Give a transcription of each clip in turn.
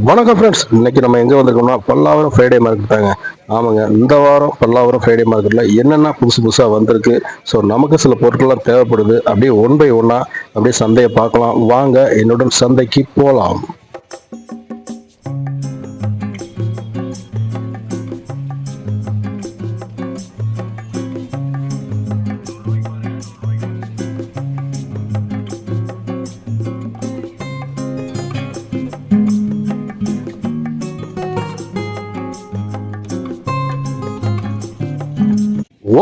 வணக்கம் ஃப்ரெண்ட்ஸ் இன்னைக்கு நம்ம எங்கே வந்திருக்கோம்னா பல்லாவரம் ஃப்ரைடே மார்க்கெட் தாங்க. ஆமாங்க இந்த வாரம் பல்லாவரம் ஃப்ரைடே மார்க்கெட்டில் என்னென்ன புதுசு புதுசாக வந்திருக்கு? ஸோ நமக்கு சில பொருட்கள்லாம் தேவைப்படுது. அப்படியே ஒன் பை ஒன்னாக அப்படியே சந்தையை பார்க்கலாம். வாங்க என்னுடன் சந்தைக்கு போகலாம்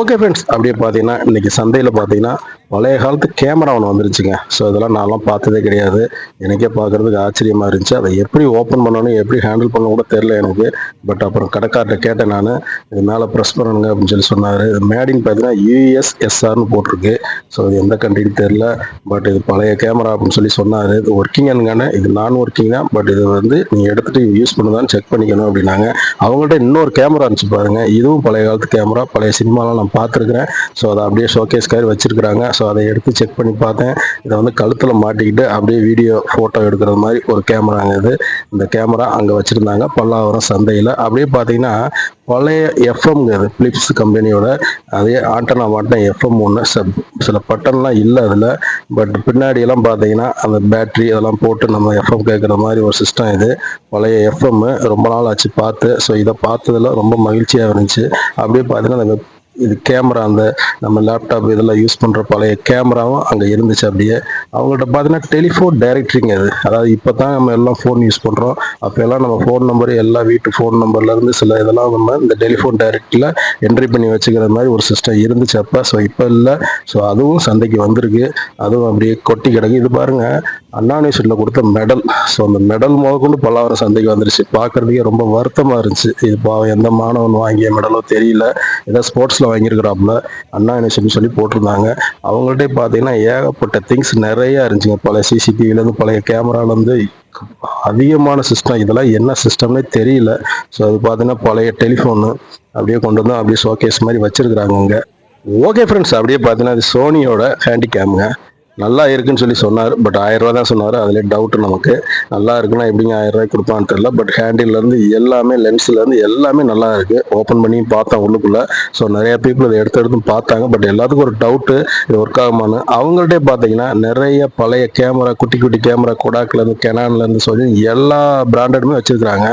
ஓகே ஃப்ரெண்ட்ஸ் அப்படியே பார்த்தீங்கன்னா இன்னைக்கு சந்தையில் பார்த்தீங்கன்னா பழைய காலத்து கேமரா ஒன்று வந்துருச்சுங்க. ஸோ இதெல்லாம் நான்லாம் பார்த்ததே கிடையாது. எனக்கே பார்க்கறதுக்கு ஆச்சரியமா இருந்துச்சு. அதை எப்படி ஓப்பன் பண்ணணும் எப்படி ஹேண்டில் பண்ண கூட தெரில எனக்கு. பட் அப்புறம் கடைக்கார்ட்ட கேட்டேன் நான். இது மேலே ப்ரெஸ் பண்ணணுங்க அப்படின்னு சொல்லி சொன்னார். இது மேடின்னு பார்த்தீங்கன்னா யூஎஸ்எஸ்ஆர்னு போட்டிருக்கு. ஸோ இது எந்த கண்ட்ரின்னு தெரில பட் இது பழைய கேமரா அப்படின்னு சொல்லி சொன்னார். இது ஒர்க்கிங் அனுங்கானே இது நான் ஒர்க்கிங் தான். பட் இது வந்து நீங்கள் எடுத்துகிட்டு யூஸ் பண்ணுதான்னு செக் பண்ணிக்கணும் அப்படின்னாங்க. அவங்கள்ட்ட இன்னொரு கேமரா இருந்துச்சு பாருங்கள் இதுவும் பழைய காலத்து கேமரா பழைய சினிமாலாம் நான் பார்த்துருக்குறேன். ஸோ அதை அப்படியே ஷோகேஸ் காரி வச்சிருக்கிறாங்க. ஸோ அதை எடுத்து செக் பண்ணி பார்த்தேன். இதை வந்து கழுத்தில் மாட்டிக்கிட்டு அப்படியே வீடியோ ஃபோட்டோ எடுக்கிறது மாதிரி ஒரு கேமராங்க இது. இந்த கேமரா அங்கே வச்சுருந்தாங்க. பல்லாவரம் சந்தையில். அப்படியே பார்த்தீங்கன்னா பழைய எஃப்எம்ங்க இது. பிலிப்ஸ் கம்பெனியோட அதே ஆண்டனா மாட்டின எஃப்எம் ஒன்று சில பட்டன்லாம் இல்லை அதில். பட் பின்னாடியெல்லாம் பார்த்தீங்கன்னா அந்த பேட்ரி அதெல்லாம் போட்டு நம்ம எஃப்எம் கேட்குற மாதிரி ஒரு சிஸ்டம் இது. பழைய எஃப்எம் ரொம்ப நாள் ஆச்சு பார்த்து. ஸோ இதை பார்த்ததில் ரொம்ப மகிழ்ச்சியாக இருந்துச்சு. அப்படியே பார்த்தீங்கன்னா அந்த இது கேமரா அந்த நம்ம லேப்டாப் இதெல்லாம் யூஸ் பண்ணுற பழைய கேமராவும் அங்கே இருந்துச்சு அப்படியே. அவங்கள்ட்ட பார்த்தீங்கன்னா டெலிஃபோன் டைரக்டரிங்க அது. அதாவது இப்போ தான் நம்ம எல்லாம் ஃபோன் யூஸ் பண்ணுறோம் அப்போ எல்லாம் நம்ம ஃபோன் நம்பர் எல்லா வீட்டு ஃபோன் நம்பர்லேருந்து சில இதெல்லாம் நம்ம இந்த டெலிஃபோன் டைரக்டில் என்ட்ரி பண்ணி வச்சுக்கிற மாதிரி ஒரு சிஸ்டம் இருந்துச்சு அப்போ. ஸோ இப்போ இல்லை. ஸோ அதுவும் சந்தைக்கு வந்திருக்கு. அதுவும் அப்படியே கொட்டி கிடக்கு. இது பாருங்க அண்ணா யூனிவர்சிட்டியில் கொடுத்த மெடல் ஸோ அந்த மெடல் முதற்கொண்டு பல்லாவரம் சந்தைக்கு வந்துருச்சு. பார்க்கறதுக்கே ரொம்ப வருத்தமாக இருந்துச்சு. இது பாவம் எந்த மாணவன் வாங்கிய மெடலோ தெரியல. ஏதோ ஸ்போர்ட்ஸில் வாங்கியிருக்கிறாப்புல. அண்ணா யூனிவர்சிட்டி சொல்லி போட்டிருந்தாங்க. அவங்கள்ட்ட பார்த்தீங்கன்னா ஏகப்பட்ட திங்ஸ் நிறைய இருந்துச்சுங்க. பழைய சிசிடிவிலேருந்து பழைய கேமராலேருந்து அதிகமான சிஸ்டம் இதெல்லாம் என்ன சிஸ்டம்னே தெரியல. ஸோ அது பார்த்தீங்கன்னா பழைய டெலிஃபோனு அப்படியே கொண்டு வந்து அப்படியே ஷோகேஸ் மாதிரி வச்சிருக்கிறாங்க அங்கே ஓகே ஃப்ரெண்ட்ஸ் அப்படியே பார்த்தீங்கன்னா அது சோனியோட ஹேண்டிகேமுங்க நல்லா இருக்குன்னு சொல்லி சொன்னார். பட் ஆயிரம் தான் சொன்னார். அதுலேயே டவுட் நமக்கு. நல்லா இருக்குன்னா எப்படிங்க ஆயிரம் கொடுப்பான்னு தெரியல. பட் ஹேண்டில்லேருந்து எல்லாமே லென்ஸ்லேருந்து எல்லாமே நல்லா இருக்கு. ஓப்பன் பண்ணி பார்த்தேன் உள்ளுக்குள்ள. ஸோ நிறைய பீப்புள் இதை எடுத்து எடுத்து பார்த்தாங்க. பட் எல்லாத்துக்கும் ஒரு டவுட்டு இது ஒர்க் ஆகுமான்னு அவங்கள்ட்டே பார்த்தீங்கன்னா நிறைய பழைய கேமரா குட்டி குட்டி கேமரா கொடாக்லேருந்து கெனான்லேருந்து சொல்லி எல்லா பிராண்டடுமே வச்சுருக்குறாங்க.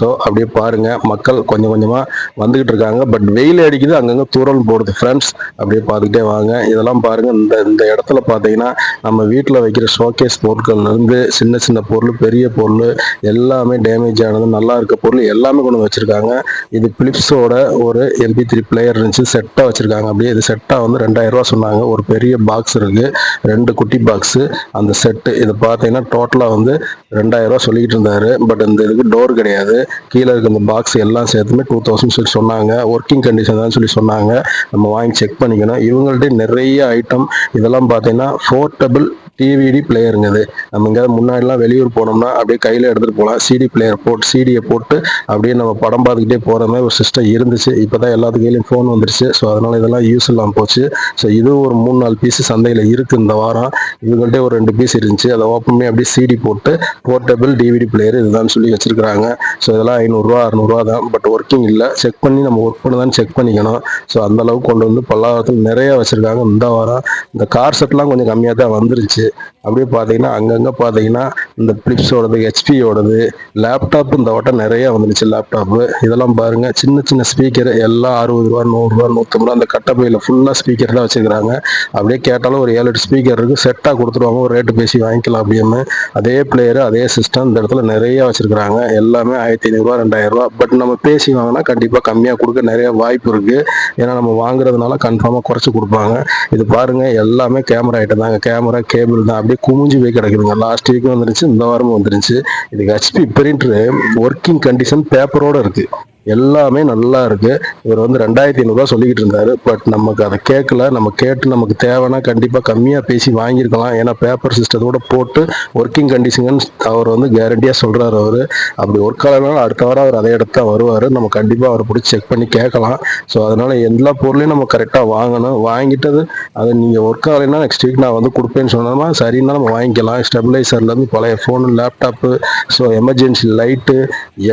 ஸோ அப்படியே பாருங்க. மக்கள் கொஞ்சம் கொஞ்சமாக வந்துக்கிட்டு இருக்காங்க. பட் வெயில் அடிக்குது. அங்கங்கே தூரல் போடுது. ஃப்ரெண்ட்ஸ் அப்படியே பார்த்துக்கிட்டே வாங்க. இதெல்லாம் பாருங்கள் இந்த இந்த இடத்துல பார்த்தீங்கன்னா பார்த்தீங்கன்னா நம்ம வீட்டில் வைக்கிற ஷோகேஸ் பொருட்கள்லேருந்து சின்ன சின்ன பொருள் பெரிய பொருள் எல்லாமே டேமேஜ் ஆனது நல்லா இருக்க பொருள் எல்லாமே கொண்டு வச்சுருக்காங்க. இது பிலிப்ஸோட ஒரு எம்பி த்ரீ பிளேயர் இருந்துச்சு செட்டாக வச்சுருக்காங்க. அப்படியே இது செட்டாக வந்து ரெண்டாயிரரூவா சொன்னாங்க. ஒரு பெரிய பாக்ஸ் இருக்குது ரெண்டு குட்டி பாக்ஸு அந்த செட்டு இது பார்த்தீங்கன்னா டோட்டலாக வந்து ரெண்டாயிரரூவா சொல்லிக்கிட்டு இருந்தாரு. பட் இந்த இதுக்கு டோர் கிடையாது. கீழே இருக்க இந்த பாக்ஸ் எல்லாம் சேர்த்துமே டூ தௌசண்ட் சொல்லி சொன்னாங்க. ஒர்க்கிங் கண்டிஷன் தான் சொல்லி சொன்னாங்க. நம்ம வாங்கி செக் பண்ணிக்கணும். இவங்கள்ட்ட நிறைய ஐட்டம் இதெல்லாம் பார்த்தீங்கன்னா போர்ட்டபிள் டிவிடி பிளேயருங்க இது. நம்ம எங்கேயாவது முன்னாடிலாம் வெளியூர் போனோம்னா அப்படியே கையில் எடுத்துகிட்டு போகலாம் சிடி பிளேயர் போட்டு சிடியை போட்டு அப்படியே நம்ம படம் பார்த்துக்கிட்டே போகிற மாதிரி ஒரு சிஸ்டம் இருந்துச்சு. இப்போ தான் எல்லாத்து கையிலையும் ஃபோன் வந்துருச்சு. ஸோ அதனால் இதெல்லாம் யூஸ் இல்லாமல் போச்சு. ஸோ இதுவும் ஒரு மூணு நாலு பீஸ் சந்தையில் இருக்குது இந்த வாரம். இவங்கள்ட்ட ஒரு ரெண்டு பீஸ் இருந்துச்சு. அதை ஓப்பன் பண்ணி அப்படியே சிடி போட்டு போர்ட்டபிள் டிவிடி பிளேயர் இதுதான் சொல்லி வச்சுருக்கிறாங்க. ஸோ இதெல்லாம் ஐநூறுரூவா அறநூறுவா தான். பட் ஒர்க்கிங் இல்லை. செக் பண்ணி நம்ம ஒர்க் பண்ணுதான்னு செக் பண்ணிக்கணும். ஸோ அந்த அளவுக்கு கொண்டு வந்து பல்லாவரத்தில் நிறைய வச்சுருக்காங்க இந்த வாரம். இந்த கார் செட்லாம் கொஞ்சம் கம்மியாக தான் வந்துருச்சு. அப்படியே பார்த்தீங்கன்னா அங்கங்கே பார்த்தீங்கன்னா இந்த பிளிப்ஸோடது ஹெச்பியோடது லேப்டாப் இந்த வட்டம் நிறைய வந்துருச்சு லேப்டாப்பு இதெல்லாம் பாருங்க சின்ன சின்ன ஸ்பீக்கர் எல்லாம் அறுபது ரூபா நூறுரூவா நூற்றம்பது ரூபா அந்த கட்டப்பையில் ஃபுல்லாக ஸ்பீக்கர் தான் வச்சுக்கிறாங்க அப்படியே கேட்டாலும் ஒரு ஏழு எட்டு ஸ்பீக்கர் இருக்குது செட்டாக கொடுத்துருவாங்க ஒரு ரேட்டு பேசி வாங்கிக்கலாம் அப்படின்னு. அதே பிளேயர் அதே சிஸ்டம் இந்த இடத்துல நிறைய வச்சுருக்குறாங்க. எல்லாமே ஆயிரத்தி ஐநூறுரூவா ரெண்டாயிரரூவா பட் நம்ம பேசி வாங்கினா கண்டிப்பாக கம்மியாக கொடுக்க நிறைய வாய்ப்பு இருக்குது ஏன்னா நம்ம வாங்குறதுனால கன்ஃபார்மாக குறைச்சி கொடுப்பாங்க. இது பாருங்க எல்லாமே கேமரா ஐட்டம் தாங்க கேமரா கேபிள் தான் அப்படியே குமிஞ்சு போய் கிடக்குதுங்க. லாஸ்ட் வீக்கும் வந்துருச்சு இந்த வாரமும் வந்துருச்சு. இதுக்கு ஹெச்பி பிரிண்டர் ஒர்க்கிங் கண்டிஷன் பேப்பரோட இருக்கு. எல்லாமே நல்லா இருக்கு. இவர் வந்து ரெண்டாயிரத்தி ஐநூறுரூவா சொல்லிக்கிட்டு இருந்தாரு. பட் நமக்கு அதை கேட்கல. நம்ம கேட்டு நமக்கு தேவைன்னா கண்டிப்பாக கம்மியாக பேசி வாங்கியிருக்கலாம். ஏன்னா பேப்பர் சிஸ்டத்தோட போட்டு ஒர்க்கிங் கண்டிஷன் அவர் வந்து கேரண்டியாக சொல்கிறாரு அவர். அப்படி ஒர்க் ஆகலைனாலும் அடுத்த வாரம் அவர் அதே இடத்த வருவார். நம்ம கண்டிப்பாக அவரை பிடிச்சி செக் பண்ணி கேட்கலாம். ஸோ அதனால எல்லா பொருளையும் நம்ம கரெக்டாக வாங்கணும். வாங்கிட்டது அதை நீங்கள் ஒர்க் ஆகலைன்னா நெக்ஸ்ட் வீக் நான் வந்து கொடுப்பேன்னு சொன்னோம்னா சரின்னா நம்ம வாங்கிக்கலாம். ஸ்டெபிலைசர்லேருந்து பழைய phone laptop so emergency light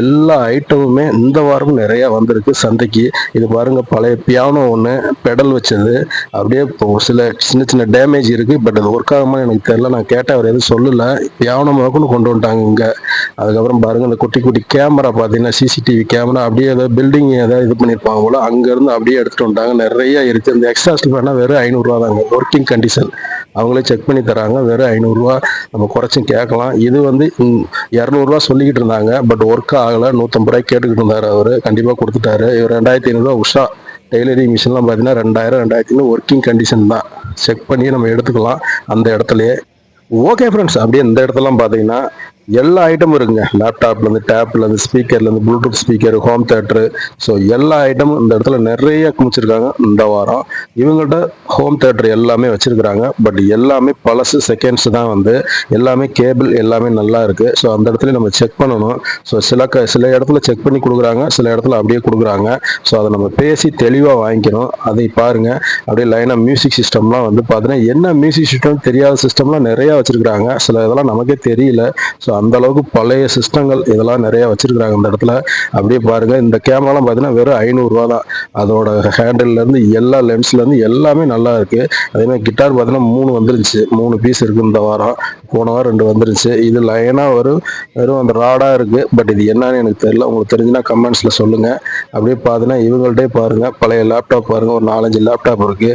எல்லா ஐட்டமுமே இந்த வாரம் நிறைய வந்திருக்கு. சந்தைக்கு இது பாருங்க பழைய பியானோ ஒன்று பெடல் வச்சது. அப்படியே இப்போ ஒரு சில சின்ன சின்ன டேமேஜ் இருக்கு. பட் அது ஒர்க் ஆகாமல் எனக்கு தெரியல. நான் கேட்டேன் அவர் எதுவும் சொல்லல. பியானோ முதற்கொண்டு கொண்டு வந்துட்டாங்க இங்க. அதுக்கப்புறம் பாருங்க இந்த குட்டி குட்டி கேமரா பார்த்தீங்கன்னா சிசிடிவி கேமரா அப்படியே ஏதாவது பில்டிங் ஏதாவது இது பண்ணியிருப்பாங்க போல. அங்கேருந்து அப்படியே எடுத்துட்டு வந்துட்டாங்க. நிறைய இருக்கு. இந்த எக்ஸ்ட்ரா வேணா வெறும் ஐநூறுரூவா தாங்க. ஒர்க்கிங் கண்டிஷன் அவங்களே செக் பண்ணி தராங்க. வெறும் ஐநூறுரூவா நம்ம குறைச்சும் கேட்கலாம். இது வந்து இரநூறுவா சொல்லிக்கிட்டு இருந்தாங்க. பட் ஒர்க் ஆகலை. நூற்றம்பது ரூபாய் கேட்டுக்கிட்டு இருந்தார் அவர். கண்டிப்பாக கொடுத்துட்டாரு. இவர் ரெண்டாயிரத்தி ஐநூறுரூவா உஷா டெய்லரிங் மிஷின்லாம் பார்த்தீங்கன்னா ரெண்டாயிரம் ரெண்டாயிரத்தி ஐநூறு ஒர்க்கிங் கண்டிஷன் தான். செக் பண்ணி நம்ம எடுத்துக்கலாம் அந்த இடத்துலையே. ஓகே ஃப்ரெண்ட்ஸ் அப்படியே இந்த இடத்துலலாம் பார்த்தீங்கன்னா எல்லா ஐட்டமும் இருக்குங்க. லேப்டாப்லேருந்து டேப்லேருந்து ஸ்பீக்கர்லேருந்து Bluetooth speaker home theatre so எல்லா ஐட்டமும் இந்த இடத்துல நிறைய குமிச்சிருக்காங்க இந்த வாரம். இவங்கள்ட்ட ஹோம் தேட்டர் எல்லாமே வச்சுருக்குறாங்க. பட் எல்லாமே பழசு செகண்ட்ஸ் தான் வந்து. எல்லாமே கேபிள் எல்லாமே நல்லா இருக்குது ஸோ அந்த இடத்துல நம்ம செக் பண்ணணும். ஸோ சில க சில இடத்துல செக் பண்ணி கொடுக்குறாங்க. சில இடத்துல அப்படியே கொடுக்குறாங்க. ஸோ அதை நம்ம பேசி தெளிவாக வாங்கிக்கணும். அதை பாருங்கள் அப்படியே லைனாக மியூசிக் சிஸ்டம்லாம் வந்து பார்த்தீங்கன்னா என்ன மியூசிக் சிஸ்டம் தெரியாத சிஸ்டம்லாம் நிறையா வச்சிருக்காங்க சில இதெல்லாம் நமக்கே தெரியல. ஸோ அந்த அளவுக்கு பழைய சிஸ்டங்கள் இதெல்லாம் நிறைய வச்சிருக்கிறாங்க இந்த இடத்துல. அப்படியே பாருங்க இந்த கேமராலாம் பார்த்தீங்கன்னா வெறும் ஐநூறுரூவா தான். அதோட ஹேண்டில்ல இருந்து எல்லா லென்ஸ்ல இருந்து எல்லாமே நல்லா இருக்கு. அதே மாதிரி கிட்டார் பார்த்தீங்கன்னா மூணு வந்துருந்துச்சு மூணு பீஸ் இருக்கு இந்த வாரம். போன வாரம் ரெண்டு வந்துருச்சு. இது லைனா வரும் வெறும் அந்த ராடா இருக்கு. பட் இது என்னன்னு எனக்கு தெரியல. உங்களுக்கு தெரிஞ்சுன்னா கமெண்ட்ஸ்ல சொல்லுங்க. அப்படியே பார்த்தீங்கன்னா இவங்கள்ட்டே பாருங்க. பழைய லேப்டாப் பாருங்க. ஒரு நாலஞ்சு லேப்டாப் இருக்கு.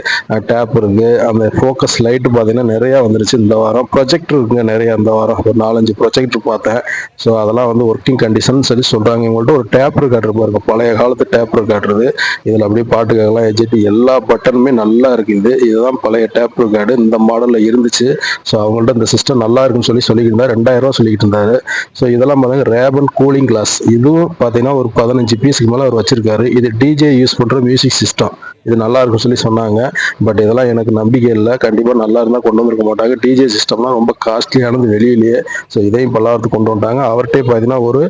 டேப் இருக்கு. அந்த ஃபோக்கஸ் லைட் பார்த்தீங்கன்னா நிறைய வந்துருச்சு இந்த வாரம். ப்ரொஜெக்டர் இருக்குங்க நிறைய இந்த வாரம். ஒரு நாலஞ்சு போட்டு பார்த்தேன். ஸோ அதெல்லாம் வந்து ஒர்க்கிங் கண்டிஷன் சொல்லி சொல்கிறாங்க இவங்கள்ட்ட ஒரு டேப் ரெக்கார்டர் பாருங்க. பழைய காலத்து டேப் ரெக்கார்டரு இதில் அப்படியே பாட்டு கேட்கலாம் ஹெச்டி எல்லா பட்டனுமே நல்லா இருக்குது இதுதான் பழைய டேப் ரெக்கார்டு இந்த மாடலில் இருந்துச்சு. ஸோ அவங்கள்ட்ட இந்த சிஸ்டம் நல்லா இருக்குன்னு சொல்லி சொல்லிக்கிட்டு இருந்தார் ரெண்டாயிரம் ரூபா சொல்லிக்கிட்டு இருந்தாரு ஸோ இதெல்லாம் பார்த்தீங்கன்னா ரேபன் கூலிங் கிளாஸ் இதுவும் பார்த்தீங்கன்னா ஒரு பதினஞ்சு பீஸுக்கு மேலே அவர் வச்சிருக்காரு. இது டிஜே யூஸ் பண்ணுற மியூசிக் சிஸ்டம் இது நல்லா இருக்கும் சொல்லி சொன்னாங்க. பட் இதெல்லாம் எனக்கு நம்பிக்கை இல்லை. கண்டிப்பாக நல்லா இருந்தால் கொண்டு வந்திருக்க மாட்டாங்க. டிஜே சிஸ்டம்லாம் ரொம்ப காஸ்ட்லியானது வெளியிலேயே. ஸோ இதையும் பல்லாவரத்துக்கு கொண்டு வந்துட்டாங்க. அவர்கிட்டே பார்த்தீங்கன்னா ஒரு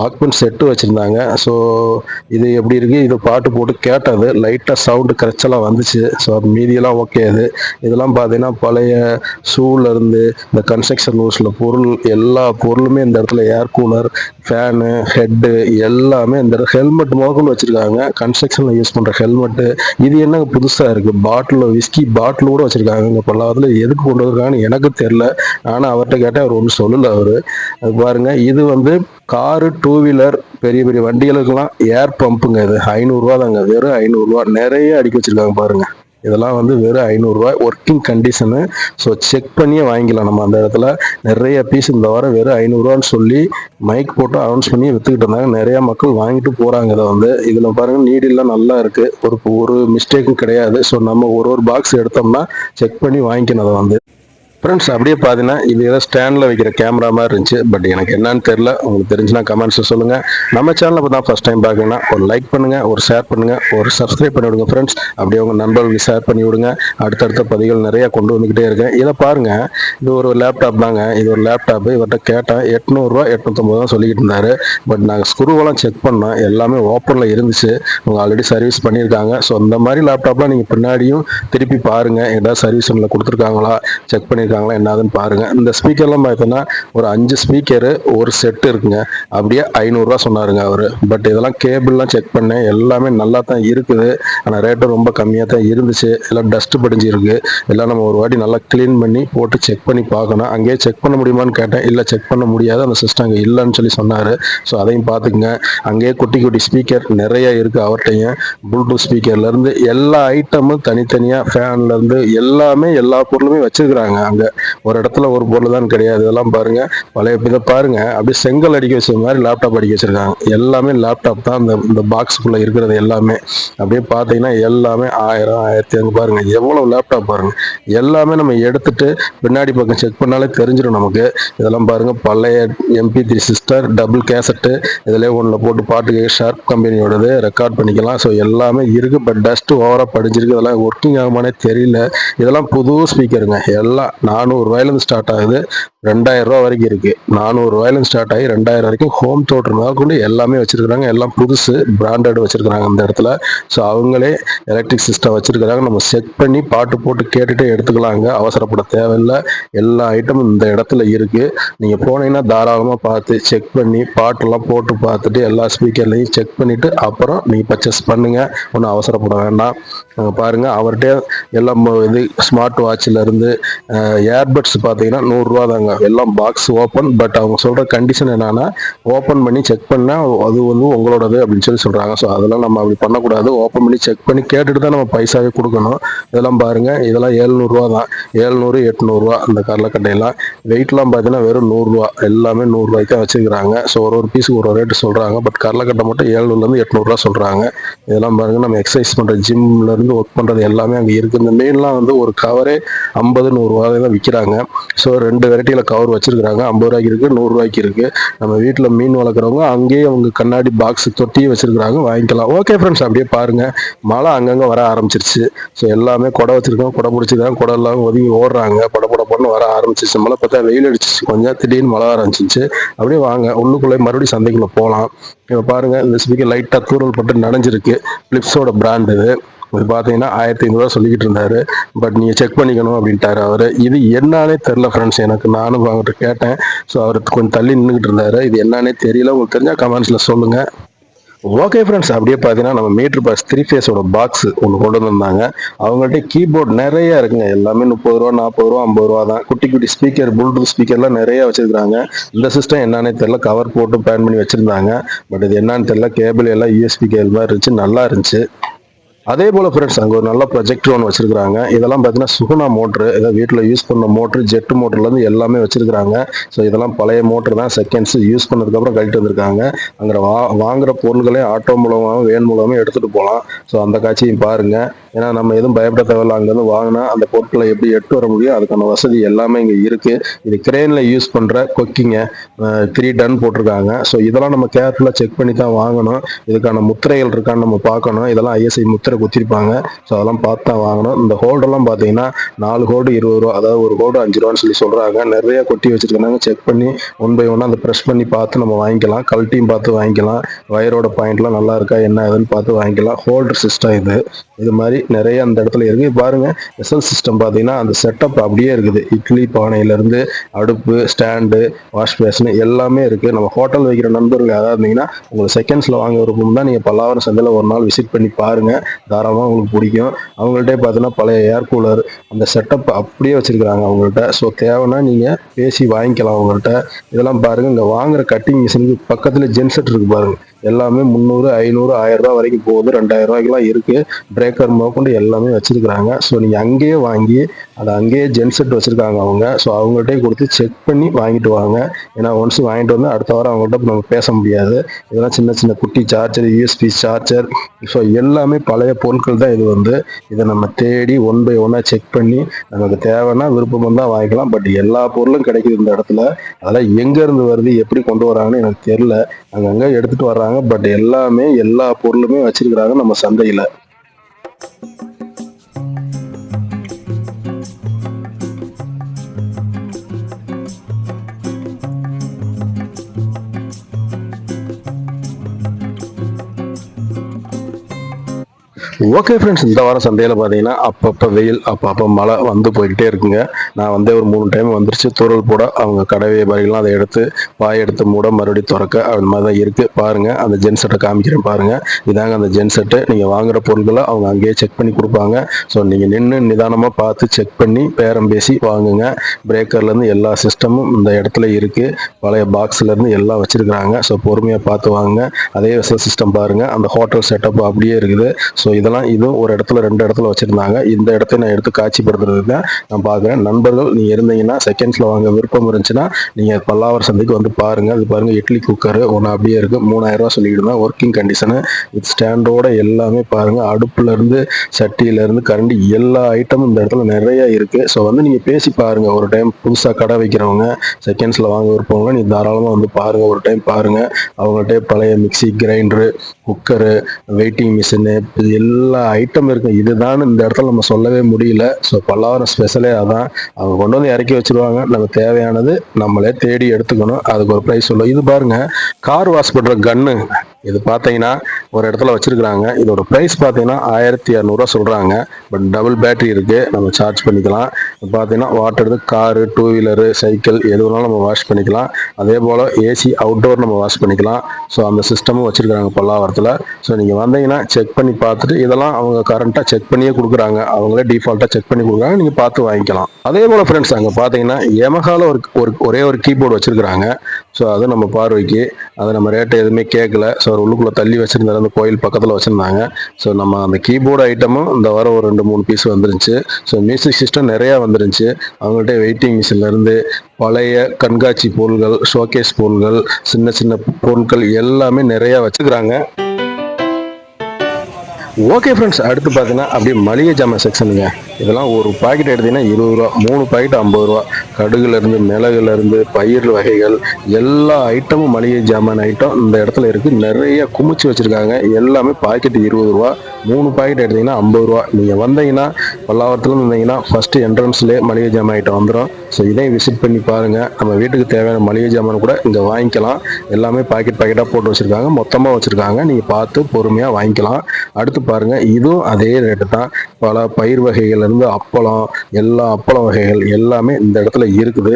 வாக்மேன் செட்டு வச்சுருந்தாங்க. ஸோ இது எப்படி இருக்குது இது பாட்டு போட்டு கேட்டது. லைட்டாக சவுண்டு கரைச்சலாக வந்துச்சு. ஸோ அது மீதியெல்லாம் ஓகே அது. இதெல்லாம் பார்த்தீங்கன்னா பழைய ஷூலேருந்து இந்த கன்ஸ்ட்ரக்ஷன் ஹவுஸில் பொருள் எல்லா பொருளுமே இந்த இடத்துல ஏர் கூலர் ஃபேனு ஹெட்டு எல்லாமே இந்த ஹெல்மெட் முதற்கொண்டு வச்சிருக்காங்க. கன்ஸ்ட்ரக்ஷனில் யூஸ் பண்ணுற ஹெல்மெட்டு இது என்ன புதுசாக இருக்கு? பாட்டில் விஸ்கி பாட்டில் கூட வச்சிருக்காங்க. இங்கே பல்லாவத்தில் எதுக்கு கொண்டு வந்திருக்காங்கன்னு எனக்கு தெரில ஆனால் அவர்கிட்ட கேட்டால் அவர் ஒன்றும் சொல்லல அவர். அது பாருங்க இது வந்து காரு டூ வீலர் பெரிய பெரிய வண்டிகளுக்கெல்லாம் ஏர் பம்புங்க இது. ஐநூறுரூவா தாங்க வெறும் ஐநூறுரூவா நிறைய அடிக்க வச்சிருக்காங்க பாருங்க. இதெல்லாம் வந்து வெறும் ஐநூறுரூவா ஒர்க்கிங் கண்டிஷனு ஸோ செக் பண்ணியே வாங்கிக்கலாம். நம்ம அந்த இடத்துல நிறைய பீஸ் இந்த வாரம் வெறும் ஐநூறுரூவான்னு சொல்லி மைக் போட்டு அனௌன்ஸ் பண்ணி விற்றுக்கிட்டு இருந்தாங்க. நிறையா மக்கள் வாங்கிட்டு போகிறாங்க இதை வந்து. இதில் பாருங்கள் நீடில்லாம் நல்லா இருக்குது ஒரு ஒரு மிஸ்டேக்கும் கிடையாது. ஸோ நம்ம ஒரு ஒரு பாக்ஸ் எடுத்தோம்னா செக் பண்ணி வாங்கிக்கணும் அதை வந்து. ஃப்ரெண்ட்ஸ் அப்படியே பார்த்தீங்கன்னா இது ஏதோ ஸ்டாண்டில் வைக்கிற கேமரா மாதிரி இருந்துச்சு. பட் எனக்கு என்னன்னு தெரில உங்களுக்கு தெரிஞ்சுன்னா கமெண்ட்ஸில் சொல்லுங்கள் நம்ம சேனலில் இப்போ தான் ஃபஸ்ட் டைம் பார்க்கணும்னா ஒரு லைக் பண்ணுங்கள் ஒரு ஷேர் பண்ணுங்கள் ஒரு சப்ஸ்கிரைப் பண்ணி விடுங்க ஃப்ரெண்ட்ஸ் அப்படியே உங்கள் நண்பர்களுக்கு ஷேர் பண்ணி விடுங்க. அடுத்தடுத்த பதிவுகள் நிறையா கொண்டு வந்துக்கிட்டே இருக்கேன். இதை பாருங்கள் இது ஒரு லேப்டாப் தாங்க. இது ஒரு லேப்டாப்பு இவர்கிட்ட கேட்டேன் எட்நூறுரூவா எட்நூற்றம்பது தான் சொல்லிக்கிட்டு இருந்தாரு. பட் நாங்கள் ஸ்க்ரூவெல்லாம் செக் பண்ணோம். எல்லாமே ஓப்பனில் இருந்துச்சு. அவங்க ஆல்ரெடி சர்வீஸ் பண்ணியிருக்காங்க. ஸோ இந்த மாதிரி லேப்டாப்லாம் நீங்கள் பின்னாடியும் திருப்பி பாருங்கள் ஏதாவது சர்வீஸ் ஒன்றில் கொடுத்துருக்காங்களா? செக் பண்ணியிருக்காங்களா என்னதுன்னு பாருங்க. இந்த ஸ்பீக்கர்லாம் பார்த்தோன்னா ஒரு அஞ்சு ஸ்பீக்கரு ஒரு செட்டு இருக்குங்க. அப்படியே ஐநூறுரூவா சொன்னாருங்க அவர். பட் இதெல்லாம் கேபிள்லாம் செக் பண்ணேன். எல்லாமே நல்லா தான் இருக்குது. ஆனால் ரேட்டும் ரொம்ப கம்மியாக தான் இருந்துச்சு. எல்லாம் டஸ்ட் படிஞ்சிருக்கு. எல்லாம் நம்ம ஒரு வாட்டி நல்லா க்ளீன் பண்ணி போட்டு செக் பண்ணி பார்க்கணும். அங்கேயே செக் பண்ண முடியுமான்னு கேட்டேன். இல்லை செக் பண்ண முடியாது. அந்த சிஸ்டம் அங்கே இல்லைன்னு சொல்லி சொன்னார். ஸோ அதையும் பார்த்துக்குங்க. அங்கேயே குட்டி குட்டி ஸ்பீக்கர் நிறைய இருக்குது அவர்கிட்டையும் ப்ளூடூத் ஸ்பீக்கர்லேருந்து எல்லா ஐட்டமும் தனித்தனியாக ஃபேன்லேருந்து எல்லாமே எல்லா பொருளுமே வச்சிருக்கிறாங்க. அங்கே பாருங்க ஒரு இடத்துல ஒரு பொருள் தான் கிடையாது. இதெல்லாம் பாருங்க. பழைய இதை பாருங்க. அப்படியே செங்கல் அடிக்க வச்ச மாதிரி லேப்டாப் அடிக்க வச்சிருக்காங்க. எல்லாமே லேப்டாப் தான். இந்த இந்த பாக்ஸுக்குள்ள இருக்கிறது எல்லாமே. அப்படியே பார்த்தீங்கன்னா எல்லாமே ஆயிரம் ஆயிரத்தி அங்கே பாருங்க. எவ்வளவு லேப்டாப் பாருங்க. எல்லாமே நம்ம எடுத்துட்டு பின்னாடி பக்கம் செக் பண்ணாலே தெரிஞ்சிடும் நமக்கு. இதெல்லாம் பாருங்க. பழைய MP three sister double cassette இதிலே ஒன்றில் போட்டு பாட்டு ஷார்ப் கம்பெனியோடது ரெக்கார்ட் பண்ணிக்கலாம். ஸோ எல்லாமே இருக்கு. பட் டஸ்ட் ஓவராக படிஞ்சிருக்கு. இதெல்லாம் ஒர்க்கிங் ஆகுமானே தெரியல. இதெல்லாம் புது ஸ்பீக்கருங்க எல்லாம் நானூறு ரூபாயிலேருந்து ஸ்டார்ட் ஆகுது. ரெண்டாயிரம் ரூபா வரைக்கும் இருக்கு. நானூறு ரூபாயிலும் ஸ்டார்ட் ஆகி ரெண்டாயிரம் வரைக்கும் ஹோம் தோட்டம் கொண்டு எல்லாமே வச்சிருக்கிறாங்க. எல்லாம் புதுசு பிராண்டட் வச்சிருக்கிறாங்க அந்த இடத்துல. ஸோ அவங்களே எலக்ட்ரிக் சிஸ்டம் வச்சிருக்கிறாங்க. நம்ம செக் பண்ணி பாட்டு போட்டு கேட்டுட்டே எடுத்துக்கலாங்க. அவசரப்பட தேவையில்லை. எல்லா ஐட்டமும் இந்த இடத்துல இருக்கு. நீங்க போனீங்கன்னா தாராளமா பார்த்து செக் பண்ணி பாட்டெல்லாம் போட்டு பார்த்துட்டு எல்லா ஸ்பீக்கர்லையும் செக் பண்ணிட்டு அப்புறம் நீங்க பர்ச்சேஸ் பண்ணுங்க. ஒன்றும் அவசரப்பட வேண்டாம். பாருங்க அவர்கிட்ட எல்லாம் இது ஸ்மார்ட் வாட்ச்ல இருந்து ஏர்பட்ஸ் பார்த்தீங்கன்னா நூறுரூவா தாங்க எல்லாம் பாக்ஸ் ஓப்பன் பட் அவங்க சொல்ற கண்டிஷன் என்னன்னா ஓப்பன் பண்ணி செக் பண்ண அது வந்து உங்களோடது அப்படின்னு சொல்லி சொல்றாங்க. ஸோ அதெல்லாம் நம்ம அப்படி பண்ணக்கூடாது. ஓப்பன் பண்ணி செக் பண்ணி கேட்டுட்டு தான் நம்ம பைசாவே கொடுக்கணும். இதெல்லாம் பாருங்க. இதெல்லாம் ஏழ்நூறுவா தான். ஏழ்நூறு எட்நூறுவா அந்த கடலக்கட்டையெல்லாம் வெயிட்லாம் பார்த்தீங்கன்னா வெறும் நூறுரூவா. எல்லாமே நூறுரூவாய்க்கு தான் வச்சிருக்காங்க ஸோ ஒரு ஒரு பீஸுக்கு ஒரு ரேட்டு சொல்றாங்க. பட் கடலக்கட்டை மட்டும் ஏழ்நூறுலேருந்து எட்நூறுரூவா சொல்றாங்க. இதெல்லாம் பாருங்க. நம்ம எக்ஸசைஸ் பண்ற ஜிம்ல இருந்து ஒர்க் பண்றது எல்லாமே அங்கே இருக்கு. இந்த மீன்லாம் வந்து ஒரு கவரே ஐம்பது நூறுரூவா தான் விற்கிறாங்க ஸோ ரெண்டு வெரைட்டியில் கவர் வச்சுருக்குறாங்க. ஐம்பது ரூபாய்க்கு இருக்குது நூறுரூவாய்க்கு இருக்குது நம்ம வீட்டில் மீன் வளர்க்குறவங்க அங்கேயே அவங்க கண்ணாடி பாக்ஸ் தொட்டியும் வச்சுருக்குறாங்க வாங்கிக்கலாம். ஓகே ஃப்ரெண்ட்ஸ் அப்படியே பாருங்கள் மழை அங்கங்கே வர ஆரம்பிச்சிருச்சு. ஸோ எல்லாமே குடை வச்சுருக்காங்க குடை பிடிச்சிருக்காங்க குடை எல்லாம் ஒதுங்கி ஓடுறாங்க. பட பட படன்னு வர ஆரம்பிச்சிச்சு மழை பார்த்தா வெயில் அடிச்சிச்சு கொஞ்சம் திடீர்னு மழை ஆரம்பிச்சிச்சு அப்படியே வாங்க உள்ளுக்குள்ளே மறுபடியும் சந்தைக்குள்ளே போகலாம். இப்போ பாருங்கள் இந்த ஸ்பீக்கர் லைட்டாக தூரல் பட்டு நனைஞ்சிருக்கு. பிலிப்ஸோட பிராண்ட் இது. இது பார்த்தீங்கன்னா ஆயிரத்தி ஐநூறுரூவா சொல்லிக்கிட்டு இருந்தாரு. பட் நீங்கள் செக் பண்ணிக்கணும் அப்படின்ட்டாரு அவர். இது என்னன்னே தெரில ஃப்ரெண்ட்ஸ் எனக்கு நானும் அவங்ககிட்ட கேட்டேன். ஸோ அவர் கொஞ்சம் தள்ளி நின்றுக்கிட்டு இருந்தாரு. இது என்னன்னே தெரியல. உங்களுக்கு தெரிஞ்சால் கமெண்ட்ஸில் சொல்லுங்கள் ஓகே ஃப்ரெண்ட்ஸ் அப்படியே பார்த்தீங்கன்னா நம்ம மீட்ரு பாஸ் த்ரீ ஃபேஸோட பாக்ஸ் ஒன்று கொண்டு வந்திருந்தாங்க. அவங்கள்ட்ட கீபோர்ட் நிறைய இருக்குங்க. எல்லாமே முப்பது ரூபா நாற்பது ரூபா ஐம்பது ரூபா தான். குட்டி குட்டி ஸ்பீக்கர் ப்ளூடூத் ஸ்பீக்கர்லாம் நிறைய வச்சிருக்காங்க இந்த சிஸ்டம் என்னன்னே தெரியல. கவர் போட்டு பிளான் பண்ணி வச்சிருந்தாங்க. பட் இது என்னன்னு தெரியல. கேபிள் எல்லாம் யூஎஸ்பி கேபிள் மாதிரி இருந்துச்சு. நல்லா இருந்துச்சு. அதே போல ஃப்ரெண்ட்ஸ் அங்கே ஒரு நல்ல ப்ரொஜெக்டர் ஒன்று வச்சிருக்காங்க இதெல்லாம் பார்த்தீங்கன்னா சுகுணா மோட்ரு ஏதாவது வீட்டில் யூஸ் பண்ண மோட்ரு ஜெட் மோட்டர்லேருந்து எல்லாமே வச்சிருக்காங்க ஸோ இதெல்லாம் பழைய மோட்ரு தான். செகண்ட்ஸ் யூஸ் பண்ணதுக்கப்புறம் கழிட்டு வந்திருக்காங்க. அங்கே வா வாங்குற பொருள்களே ஆட்டோ மூலமாகவும் வேன் மூலமாகவும் எடுத்துகிட்டு போகலாம். ஸோ அந்த காட்சியும் பாருங்க. ஏன்னா நம்ம எதுவும் பயப்பட தேவையில்ல. அங்கேருந்து வாங்கினா அந்த பொருட்களை எப்படி எட்டு வர முடியும்? அதுக்கான வசதி எல்லாமே இங்கே இருக்குது இது கிரெயினில் யூஸ் பண்ணுற கொக்கிங்க த்ரீ டன் போட்டிருக்காங்க. ஸோ இதெல்லாம் நம்ம கேர்ஃபுல்லாக செக் பண்ணி தான் வாங்கணும். இதுக்கான முத்திரைகள் இருக்கான்னு நம்ம பார்க்கணும். இதெல்லாம் ஐஎஸ்ஐ முத்திரை குத்திருப்பாங்க. ஸோ அதெல்லாம் பார்த்து தான் வாங்கணும். இந்த ஹோல்டெல்லாம் பார்த்தீங்கன்னா நாலு கோடு இருபது ரூபா அதாவது ஒரு கோடு அஞ்சு ரூபான்னு சொல்லி சொல்கிறாங்க நிறைய கொட்டி வச்சிருக்காங்க. செக் பண்ணி ஒன் பை ஒன்னாக அந்த ப்ரெஸ் பண்ணி பார்த்து நம்ம வாங்கிக்கலாம். கல்ட்டியும் பார்த்து வாங்கிக்கலாம். வயரோட பாயிண்ட்லாம் நல்லா இருக்கா என்ன ஏதுன்னு பார்த்து வாங்கிக்கலாம். ஹோல்டர் சிஸ்டம் இது. இது மாதிரி நிறைய அந்த இடத்துல இருக்கு. பாருங்க எஸ்எல் சிஸ்டம் பார்த்தீங்கன்னா அந்த செட்டப் அப்படியே இருக்குது. இட்லி பானையிலேருந்து அடுப்பு ஸ்டாண்டு வாஷ் பேஷன் எல்லாமே இருக்கு. நம்ம ஹோட்டல் வைக்கிற நண்பர்கள் யாராவது இருந்தீங்கன்னா உங்களுக்கு செகண்ட்ஸில் வாங்க விருப்பம் தான் நீங்கள் பல்லாவரம் சந்தையில் ஒரு நாள் விசிட் பண்ணி பாருங்க. தாராளமாக உங்களுக்கு பிடிக்கும். அவங்கள்ட்ட பார்த்தீங்கன்னா பழைய ஏர் கூலர் அந்த செட்டப் அப்படியே வச்சிருக்காங்க அவங்கள்ட்ட. ஸோ தேவைன்னா நீங்கள் பேசி வாங்கிக்கலாம் அவங்கள்ட்ட. இதெல்லாம் பாருங்க இங்கே வாங்குற கட்டிங் மிஷினுக்கு பக்கத்தில் ஜென்செட் இருக்கு பாருங்க. எல்லாமே முந்நூறு ஐநூறு ஆயிரம் ரூபாய் வரைக்கும் போகுது. ரெண்டாயிரம் ரூபாய்க்குலாம் இருக்கு. பேக்கர் முதற்கொண்டு எல்லாமே வச்சிருக்காங்க ஸோ நீங்கள் அங்கேயே வாங்கி அதை அங்கேயே ஜென்செட் வச்சிருக்காங்க அவங்க. ஸோ அவங்கள்ட்டே கொடுத்து செக் பண்ணி வாங்கிட்டு வாங்க. ஏன்னா ஒன்ஸ் வாங்கிட்டு வந்து அடுத்த வாரம் அவங்கள்ட்ட நம்ம பேச முடியாது. இதெல்லாம் சின்ன சின்ன குட்டி சார்ஜர் யூஎஸ்பி சார்ஜர் ஸோ எல்லாமே பழைய பொருட்கள் தான் இது வந்து. இதை நம்ம தேடி ஒன் பை ஒன்னாக செக் பண்ணி நமக்கு தேவைன்னா விருப்பம் தான் வாங்கிக்கலாம். பட் எல்லா பொருளும் கிடைக்குது இந்த இடத்துல. அதெல்லாம் எங்கேருந்து வருது எப்படி கொண்டு வராங்கன்னு எனக்கு தெரியல. அங்கங்கே எடுத்துட்டு வர்றாங்க. பட் எல்லாமே எல்லா பொருளுமே வச்சிருக்கிறாங்க நம்ம சந்தையில். Música ஓகே ஃப்ரெண்ட்ஸ் இந்த வாரம் சந்தையில் பார்த்தீங்கன்னா அப்பப்போ வெயில் அப்பப்போ மழை வந்து போய்கிட்டே இருக்குங்க. நான் வந்து ஒரு மூணு டைம் வந்துருச்சு. தூரல் போட அவங்க கடை வியாபாரிகள்லாம் அதை எடுத்து பாய் எடுத்து மூட மறுபடியும் திறக்க அந்த மாதிரி தான் இருக்குது பாருங்கள் அந்த ஜென்செட்டை காமிக்கிறேன் பாருங்கள் இதாங்க அந்த ஜென்செட்டு நீங்கள் வாங்குற பொருட்களை அவங்க அங்கேயே செக் பண்ணி கொடுப்பாங்க. ஸோ நீங்கள் நின்று நிதானமாக பார்த்து செக் பண்ணி பேரம் பேசி வாங்குங்க. பிரேக்கர்லேருந்து எல்லா சிஸ்டமும் இந்த இடத்துல இருக்குது பழைய பாக்ஸ்லேருந்து எல்லாம் வச்சுருக்குறாங்க. ஸோ பொறுமையாக பார்த்து வாங்குங்க. அதே சிஸ்டம் பாருங்கள் அந்த ஹோட்டல் செட்டப் அப்படியே இருக்குது. ஸோ இதெல்லாம் இதெல்லாம் இதுவும் ஒரு இடத்துல ரெண்டு இடத்துல வச்சுருந்தாங்க. இந்த இடத்த நான் எடுத்து காட்சிப்படுத்துறது தான் நான் பார்க்குறேன். நண்பர்கள் நீங்கள் இருந்தீங்கன்னா செகண்ட்ஸில் வாங்க விருப்பம் இருந்துச்சுன்னா நீங்கள் பல்லாவர் சந்தைக்கு வந்து பாருங்கள் அது பாருங்கள் இட்லி குக்கர் ஒன்று அப்படியே இருக்குது மூணாயிரரூவா சொல்லிட்டு ஒர்க்கிங் கண்டிஷனு வித் ஸ்டாண்டோட எல்லாமே பாருங்கள் அடுப்புலேருந்து சட்டியிலேருந்து கரண்டி எல்லா ஐட்டமும் இந்த இடத்துல நிறைய இருக்குது ஸோ வந்து நீங்கள் பேசி பாருங்கள் ஒரு டைம் புதுசாக கடை வைக்கிறவங்க செகண்ட்ஸில் வாங்க விருப்பவங்க நீ தாராளமாக வந்து பாருங்கள் ஒரு டைம் பாருங்கள் அவங்கள்ட்ட பழைய மிக்ஸி கிரைண்டரு குக்கரு வெயிட்டிங் மிஷினு இது எல்லா ஐட்டம் இருக்கும். இதுதான் இந்த இடத்துல நம்ம சொல்லவே முடியல. ஸோ பல்லாவரம் ஸ்பெஷலே அதான். அவங்க கொண்டு வந்து இறக்கி வச்சிருவாங்க. நம்ம தேவையானது நம்மளே தேடி எடுத்துக்கணும். அதுக்கு ஒரு ப்ரைஸ் சொல்லும் இது பாருங்க. கார் வாஷ் பண்ணுற கன்னு இது பார்த்தீங்கன்னா ஒரு இடத்துல வச்சிருக்கிறாங்க. இதோட ப்ரைஸ் பார்த்தீங்கன்னா ஆயிரத்தி இரநூறுவா சொல்கிறாங்க பட் டபுள் பேட்டரி இருக்குது நம்ம சார்ஜ் பண்ணிக்கலாம். இது பார்த்தீங்கன்னா வாட்டர் எடுத்து காரு டூ வீலரு சைக்கிள் எது வேணாலும் நம்ம வாஷ் பண்ணிக்கலாம். அதே போல் ஏசி அவுட்டோர் நம்ம வாஷ் பண்ணிக்கலாம். ஸோ அந்த சிஸ்டமும் வச்சுருக்காங்க பல்லாவரத்தில். ஸோ நீங்கள் வந்தீங்கன்னா செக் பண்ணி பார்த்துட்டு இதெல்லாம் அவங்க கரண்ட்டாக செக் பண்ணியே கொடுக்குறாங்க. அவங்களே டிஃபால்ட்டாக செக் பண்ணி கொடுக்குறாங்க. நீங்கள் பார்த்து வாங்கிக்கலாம். அதே போல் ஃப்ரெண்ட்ஸ் அங்கே பார்த்தீங்கன்னா எமகால ஒரு ஒரு ஒரே ஒரு கீபோர்டு வச்சுருக்குறாங்க. ஸோ அது நம்ம பார்வைக்கு அதை நம்ம ரேட்டு எதுவுமே கேட்கல ஸோ அவர் உள்ளுக்குள்ளே தள்ளி வச்சுருந்தாரு அந்த கோயில் பக்கத்தில் வச்சுருந்தாங்க. ஸோ நம்ம அந்த கீபோர்டு ஐட்டமும் இந்த வாரம் ஒரு ரெண்டு மூணு பீஸ் வந்துருந்துச்சு. ஸோ மியூசிக் சிஸ்டம் நிறையா வந்துருந்துச்சு. அவங்கள்ட்ட வெயிட்டிங் மிஷின்லேருந்து பழைய கண்காட்சி பொருள்கள் ஷோகேஸ் பொருள்கள் சின்ன சின்ன பொருட்கள் எல்லாமே நிறையா வச்சுக்கிறாங்க. ஓகே ஃப்ரெண்ட்ஸ் அடுத்து பார்த்தீங்கன்னா அப்படியே மளிகை ஜாமான் செக்ஷனுங்க இதெல்லாம் ஒரு பாக்கெட் எடுத்தீங்கன்னா இருபது ரூபா மூணு பாக்கெட் ஐம்பது ரூபா. கடுகுலேருந்து மிளகுலேருந்து பயிர் வகைகள் எல்லா ஐட்டமும் மளிகை ஜாமான் ஐட்டம் இந்த இடத்துல இருக்குது நிறைய குமிச்சு வச்சுருக்காங்க. எல்லாமே பாக்கெட் இருபது ரூபா. மூணு பாக்கெட் எடுத்தீங்கன்னா ஐம்பது ரூபா. நீங்கள் வந்தீங்கன்னா பல்லாவரத்துலேருந்து வந்தீங்கன்னா ஃபஸ்ட்டு என்ட்ரன்ஸ்லேயே மளிகை ஜாமான் ஐட்டம் வந்துடும் ஸோ இதையும் விசிட் பண்ணி பாருங்கள் நம்ம வீட்டுக்கு தேவையான மளிகை ஜாமான் கூட இங்கே வாங்கிக்கலாம். எல்லாமே பாக்கெட் பாக்கெட்டாக போட்டு வச்சுருக்காங்க. மொத்தமாக வச்சுருக்காங்க. நீங்கள் பார்த்து பொறுமையாக வாங்கிக்கலாம். அடுத்து பாருங்கள் இதுவும் அதே ரேட்டு தான். பல பயிர் வகைகள்லேருந்து அப்பளம் எல்லா அப்பளம் வகைகள் எல்லாமே இந்த இடத்துல இருக்குது.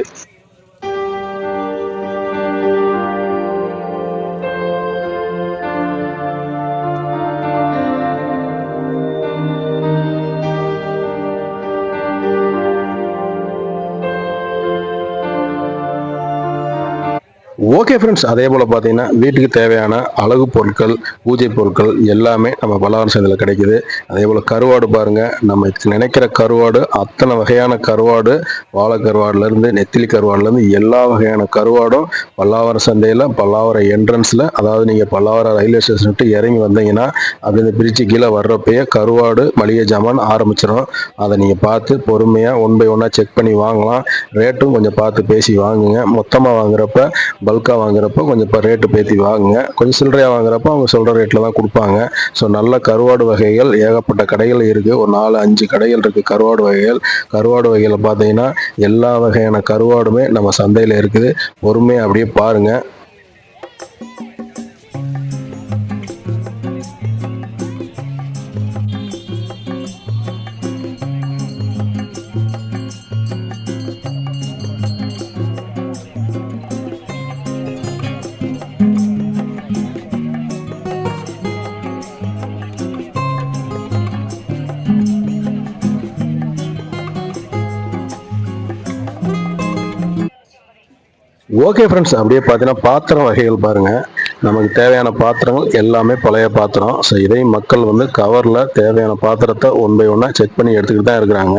ஓகே ஃப்ரெண்ட்ஸ் அதே போல் பார்த்தீங்கன்னா வீட்டுக்கு தேவையான அழகு பொருட்கள் பூஜை பொருட்கள் எல்லாமே நம்ம பலகாரம் சந்தையில் கிடைக்குது. அதே போல் கருவாடு பாருங்கள் நம்ம நினைக்கிற கருவாடு அத்தனை வகையான கருவாடு வாழை கருவாடுலேருந்து நெத்திலி கருவாடுலேருந்து எல்லா வகையான கருவாடும் பல்லாவரம் சந்தையில் பல்லாவரம் என்ட்ரன்ஸில் அதாவது நீங்கள் பல்லாவரம் ரயில்வே ஸ்டேஷன் விட்டு இறங்கி வந்தீங்கன்னா இந்த பிரிட்ஜு கீழே வர்றப்பயே கருவாடு மளிகை ஜாமான் ஆரம்பிச்சிடும் அதை நீங்கள் பார்த்து பொறுமையாக ஒன் பை ஒன்னாக செக் பண்ணி வாங்கலாம். ரேட்டும் கொஞ்சம் பார்த்து பேசி வாங்குங்க. மொத்தமாக வாங்குறப்ப பல்காக வாங்குறப்போ கொஞ்சம் இப்போ ரேட்டு பேத்தி வாங்குங்க. கொஞ்சம் சில்லறையாக வாங்குறப்போ அவங்க சொல்கிற ரேட்டில் தான் கொடுப்பாங்க. ஸோ நல்ல கருவாடு வகைகள் ஏகப்பட்ட கடைகள் இருக்குது ஒரு நாலு அஞ்சு கடைகள் இருக்குது கருவாடு வகைகள். கருவாடு வகையில் பார்த்தீங்கன்னா எல்லா வகையான கருவாடுமே நம்ம சந்தையில் இருக்குது. பொறுமையாக அப்படியே பாருங்கள் ஓகே ஃப்ரெண்ட்ஸ் அப்படியே பார்த்தீங்கன்னா பாத்திரம் வகைகள் பாருங்கள் நமக்கு தேவையான பாத்திரங்கள் எல்லாமே பழைய பாத்திரம். ஸோ இதையும் மக்கள் வந்து கவரில் தேவையான பாத்திரத்தை ஒன் பை ஒன்னாக செக் பண்ணி எடுத்துக்கிட்டு தான் இருக்கிறாங்க.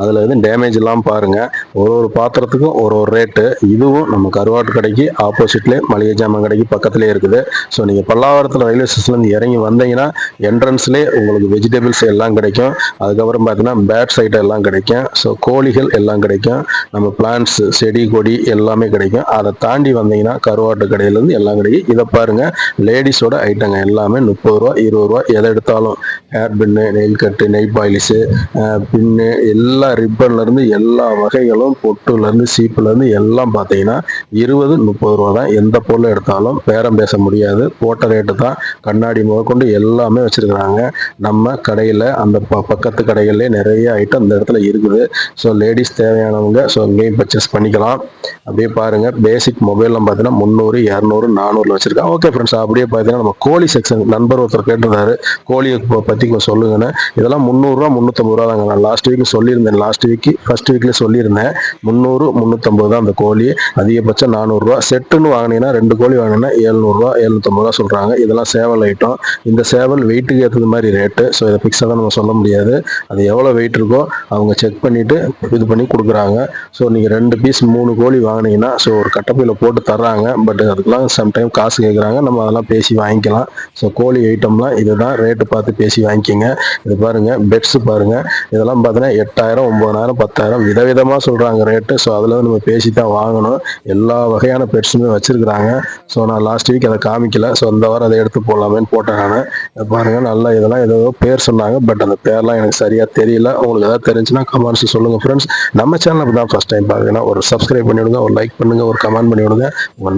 அதில் எதுவும் டேமேஜ் இல்லாமல் பாருங்கள் ஒரு ஒரு பாத்திரத்துக்கும் ஒரு ஒரு ரேட்டு இதுவும் நம்ம கருவாட்டு கடைக்கு ஆப்போசிட்லேயே மளிகை ஜாமான் கடைக்கு பக்கத்துலேயே இருக்குது. ஸோ நீங்கள் பல்லாவரத்தில் ரயில்வே ஸ்டேஷன்லேருந்து இறங்கி வந்தீங்கன்னா என்ட்ரன்ஸ்லேயே உங்களுக்கு வெஜிடபிள்ஸ் எல்லாம் கிடைக்கும். அதுக்கப்புறம் பார்த்தீங்கன்னா பேட்ஸ் ஐட்டம் எல்லாம் கிடைக்கும். ஸோ கோழிகள் எல்லாம் கிடைக்கும். நம்ம பிளான்ட்ஸ் செடி கொடி எல்லாமே கிடைக்கும். அதை தாண்டி வந்தீங்கன்னா கருவாட்டு கடையிலேருந்து எல்லாம் கிடைக்கும். இதை பாருங்க. லேடிஸோட ஐட்டங்க எல்லாமே முப்பது ரூபா இருபது ரூபா எதை எடுத்தாலும். ஹேர் பின்னு நெயில் கட்டு நெய் பாலிஷு பின்னு எல்லா ரிப்பன்ல இருந்து எல்லா வகைகளும் பொட்டுல இருந்து சீப்புல இருந்து எல்லாம் பார்த்தீங்கன்னா இருபது முப்பது ரூபா தான். எந்த பொருள் எடுத்தாலும் பேரம் பேச முடியாது. போட்ட ரேட்டு தான். கண்ணாடி முதற்கொண்டு எல்லாமே வச்சிருக்கிறாங்க. நம்ம கடையில் அந்த ப- பக்கத்து கடைகள்லேயே நிறைய ஐட்டம் இந்த இடத்துல இருக்குது. ஸோ லேடிஸ் தேவையானவங்க ஸோ இங்கேயும் பர்ச்சேஸ் பண்ணிக்கலாம். அப்படியே பாருங்க. பேசிக் மொபைல்லாம் பார்த்தீங்கன்னா முந்நூறு இரநூறு நானூறுல வச்சிருக்காங்க. ஓகே ஃப்ரெண்ட்ஸ் அப்படியே பார்த்தீங்கன்னா நம்ம கோழி செக்ஷன் நண்பர் ஒருத்தர் கேட்டிருந்தாரு. கோழியை பற்றி கொஞ்சம் சொல்லுங்கன்னு. இதெல்லாம் முந்நூறுரூவா முந்நூற்றம்பது ரூபா தாங்க நான் லாஸ்ட் வீக் சொல்லியிருந்தேன். லாஸ்ட் வீக் ஃபர்ஸ்ட் வீக்கில் சொல்லியிருந்தேன். முந்நூறு முந்நூற்றம்பது தான் அந்த கோழி. அதிகபட்சம் நானூறுரூவா. செட்டுன்னு வாங்கினீங்கன்னா ரெண்டு கோழி வாங்கினீங்கன்னா ஏழ்நூறுரூவா எழுநூற்றம்பது ரூபா சொல்கிறாங்க இதெல்லாம் சேவல் ஐட்டம் இந்த சேவல் வெயிட்டுக்கு ஏற்றது மாதிரி ரேட்டு ஸோ இதை ஃபிக்ஸாக நம்ம சொல்ல முடியாது. அது எவ்வளோ வெயிட் இருக்கோ அவங்க செக் பண்ணிவிட்டு இது பண்ணி கொடுக்குறாங்க. ஸோ நீங்கள் ரெண்டு பீஸ் மூணு கோழி வாங்கினீங்கன்னா ஸோ ஒரு கட்டப்பையில் போட்டு தர்றாங்க. பட் அதுக்கெல்லாம் சம்டைம் காசு கேட்குறாங்க நம்ம அதெல்லாம் பேசி வாங்கிக்கலாம். ஸோ கோழி ஐட்டம்லாம் இதுதான். ரேட்டு பார்த்து பேசி வாங்கிக்கோங்க. இது பாருங்கள் பெட்ஸ் பாருங்க. இதெல்லாம் பார்த்தீங்கன்னா எட்டாயிரம் ஒம்பதாயிரம் பத்தாயிரம் விதவிதமாக சொல்கிறாங்க ரேட்டு ஸோ அதில் நம்ம பேசி தான் வாங்கணும். எல்லா வகையான பெட்ஸுமே வச்சுருக்குறாங்க. ஸோ நான் லாஸ்ட் வீக் அதை காமிக்கல. ஸோ இந்த வாரம் அதை எடுத்து போடலாமேன்னு போட்டேன் நான். இதை நல்லா இதெல்லாம் ஏதோ பேர் சொன்னாங்க. பட் அந்த பேர்லாம் எனக்கு சரியாக தெரியல. உங்களுக்கு ஏதாவது தெரிஞ்சுன்னா கமெண்ட்ஸ் சொல்லுங்கள் ஃப்ரெண்ட்ஸ் நம்ம சேனலுக்கு தான் ஃபர்ஸ்ட் டைம் பார்க்குறேன்னா ஒரு சப்ஸ்கிரைப் பண்ணி விடுங்க ஒரு லைக் பண்ணுங்கள் ஒரு கமெண்ட் பண்ணி விடுங்க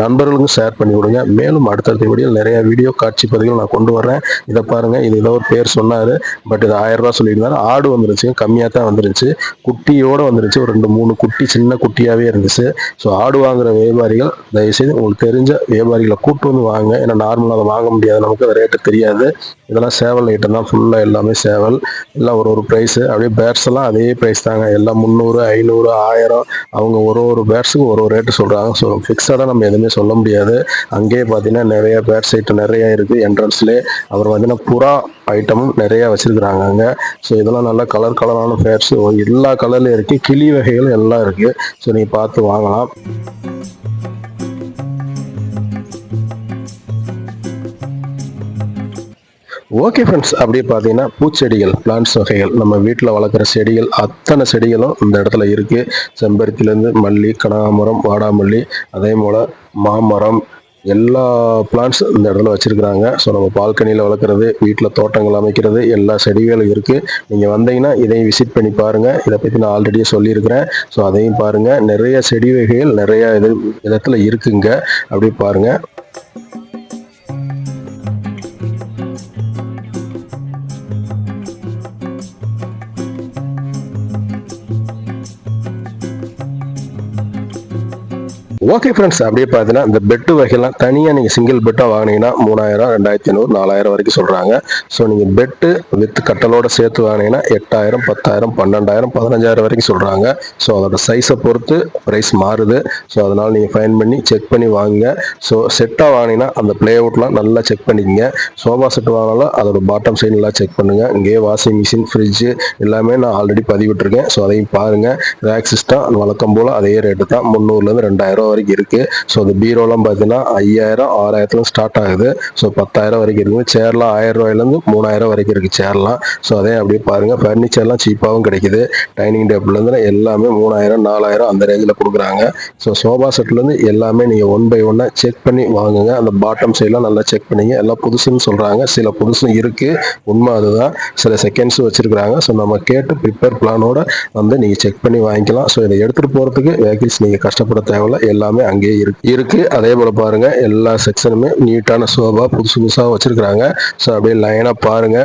நண்பர்களுக்கும் ஷேர் பண்ணி விடுங்க மேலும் அடுத்தடுத்த வீடியோ நிறைய வீடியோ காட்சி பதிவுகள் நான் கொண்டு வரேன் இதை பாருங்க இது ஏதோ ஒரு பேர் சொன்னாரு பட் இது ஆயிரம் ரூபாய் சொல்லியிருந்தாரு. ஆடு வந்துருச்சு கம்மியாக தான் வந்துருச்சு. குட்டியோட வந்துருச்சு ஒரு ரெண்டு மூணு குட்டி சின்ன குட்டியாவே இருந்துச்சு. ஸோ ஆடு வாங்குற வியாபாரிகள் தயவுசெய்து உங்களுக்கு தெரிஞ்ச வியாபாரிகளை கூட்டு வந்து வாங்க. ஏன்னா நார்மலாக அதை வாங்க முடியாது நமக்கு அது ரேட்டு தெரியாது. இதெல்லாம் சேவல் ஐட்டம் தான். ஃபுல்லாக எல்லாமே சேவல். எல்லாம் ஒரு ஒரு ப்ரைஸு அப்படியே பேட்ஸ் எல்லாம் அதே ப்ரைஸ் தாங்க. எல்லாம் முந்நூறு ஐநூறு ஆயிரம். அவங்க ஒரு ஒரு பேட்ஸுக்கும் ஒரு ஒரு ரேட்டு சொல்கிறாங்க ஸோ ஃபிக்ஸடாக நம்ம எதுவுமே சொல்ல முடியாது. அங்கேயே பார்த்தீங்கன்னா நிறைய பேட்ஸ் ஐட்டம் நிறைய இருக்குது என்ட்ரன்ஸ்லேயே அப்புறம் பார்த்தீங்கன்னா புறா ஐட்டமும் நிறையா வச்சுருக்குறாங்க அங்கே. ஸோ இதெல்லாம் நல்லா கலர் கலரான பேட்ஸ் எல்லா கலர்லேயும் இருக்குது கிளி வகைகளும் எல்லாம் இருக்குது ஸோ நீங்கள் பார்த்து வாங்கலாம். ஓகே ஃப்ரெண்ட்ஸ் அப்படியே பார்த்தீங்கன்னா பூச்செடிகள் பிளான்ட்ஸ் வகைகள். நம்ம வீட்டில் வளர்க்குற செடிகள் அத்தனை செடிகளும் இந்த இடத்துல இருக்குது செம்பருத்திலேருந்து மல்லி கனகாமரம் வாடாமல்லி அதே போல் மாமரம் எல்லா பிளான்ட்ஸ் இந்த இடத்துல வச்சுருக்குறாங்க. ஸோ நம்ம பால்கனியில் வளர்க்குறது வீட்டில் தோட்டங்கள் அமைக்கிறது எல்லா செடிகளும் இருக்குது நீங்கள் வந்தீங்கன்னா இதையும் விசிட் பண்ணி பாருங்கள் இதை பற்றி நான் ஆல்ரெடியே சொல்லியிருக்கிறேன். ஸோ அதையும் பாருங்கள் நிறைய செடி வகைகள் நிறையா இது இடத்துல இருக்குங்க. அப்படி பாருங்கள் ஓகே ஃப்ரெண்ட்ஸ் அப்படியே பார்த்தீங்கன்னா இந்த பெட்டு வகையெல்லாம் தனியாக நீங்கள் சிங்கிள் பெட்டாக வாங்கினீங்கன்னா மூணாயிரம் ரெண்டாயிரத்தி ஐநூறு நாலாயிரம் வரைக்கும் சொல்கிறாங்க ஸோ நீங்கள் பெட்டு வித் கட்டலோட சேர்த்து வாங்கினீங்கன்னா எட்டாயிரம் பத்தாயிரம் பன்னெண்டாயிரம் பதினஞ்சாயிரம் வரைக்கும் சொல்கிறாங்க ஸோ அதோட சைஸை பொறுத்து ப்ரைஸ் மாறுது. ஸோ அதனால் நீங்கள் ஃபைன் பண்ணி செக் பண்ணி வாங்குங்க. ஸோ செட்டாக வாங்கினீங்கன்னா அந்த ப்ளே அவுட்லாம் நல்லா செக் பண்ணிக்கங்க. சோஃபா செட் வாங்கினாலும் அதோட பாட்டம் சைடு நல்லா செக் பண்ணுங்க. இங்கேயே வாஷிங் மிஷின் ஃப்ரிட்ஜு எல்லாமே நான் ஆல்ரெடி பதிவிட்டுருக்கேன். ஸோ அதையும் பாருங்கள் ரேக் சிஸ்டம் வழக்கம் போல் அதே ரேட்டு தான். முந்நூறுலேருந்து ரெண்டாயிரம் வரைக்கும் இருக்குது ஸோ அந்த பீரோலாம் பார்த்தீங்கன்னா ஐயாயிரம் ஆறாயிரத்துல ஸ்டார்ட் ஆகுது. ஸோ பத்தாயிரம் வரைக்கும் இருக்குது சேர்லாம் ஆயிரம் ரூபாயிலேருந்து மூணாயிரம் வரைக்கும் இருக்குது சேர்லாம். ஸோ அதே அப்படியே பாருங்கள் ஃபர்னிச்சர்லாம் சீப்பாகவும் கிடைக்குது. டைனிங் டேபிள்லேருந்து எல்லாமே மூணாயிரம் நாலாயிரம் அந்த ரேஞ்சில் கொடுக்குறாங்க. ஸோ சோபா செட்லேருந்து எல்லாமே நீங்கள் ஒன் பை ஒன்னாக செக் பண்ணி வாங்குங்க. அந்த பாட்டம் சைட்லாம் நல்லா செக் பண்ணிங்க. எல்லாம் புதுசுன்னு சொல்கிறாங்க சில புதுசும் இருக்குது உண்மை அதுதான். சில செகண்ட்ஸும் வச்சுருக்குறாங்க. ஸோ நம்ம கேட்டு ப்ரிப்பேர் பிளானோட வந்து நீங்கள் செக் பண்ணி வாங்கிக்கலாம். ஸோ இதை எடுத்துகிட்டு போகிறதுக்கு வெஹிக்கிள்ஸ் நீங்கள் கஷ்டப்பட தேவையில்ல. எல்லாமே அங்கேயே இருக்கு இருக்கு. அதே போல பாருங்க எல்லா செக்ஷனுமே நீட்டான சோபா புதுசு புதுசாக வச்சிருக்கிறாங்க. ஸோ அப்படியே லைனாக பாருங்க.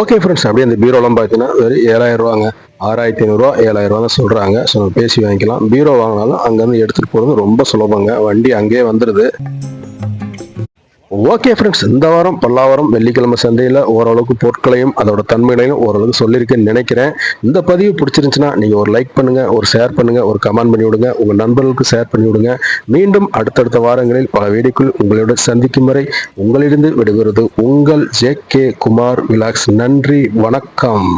ஓகே ஃப்ரெண்ட்ஸ் அப்படியே அந்த பீரோலாம் பார்த்தீங்கன்னா வெறும் ஏழாயிரம் ரூபாங்க. ஆறாயிரத்தி ஐநூறுரூவா ஏழாயிரம் ரூபா தான் சொல்கிறாங்க ஸோ நம்ம பேசி வாங்கிக்கலாம். பீரோ வாங்கினாலும் அங்கேருந்து எடுத்துகிட்டு போகிறது ரொம்ப சுலபங்க. வண்டி அங்கேயே வந்துடுது ஓகே ஃப்ரெண்ட்ஸ் இந்த வாரம் பல்லாவரம் வெள்ளிக்கிழமை சந்தையில் ஓரளவுக்கு பொருட்களையும் அதோட தன்மைகளையும் ஓரளவுக்கு சொல்லியிருக்கேன்னு நினைக்கிறேன். இந்த பதிவு பிடிச்சிருந்துச்சுன்னா நீங்கள் ஒரு லைக் பண்ணுங்கள் ஒரு ஷேர் பண்ணுங்கள் ஒரு கமெண்ட் பண்ணி விடுங்க உங்கள் நண்பர்களுக்கு ஷேர் பண்ணி விடுங்க. மீண்டும் அடுத்தடுத்த வாரங்களில் பல வீடியோக்கள் உங்களோட சந்திக்கும் வரை உங்களிடம் விடுகிறது உங்கள் ஜே கே குமார் விலாக்ஸ் நன்றி வணக்கம்.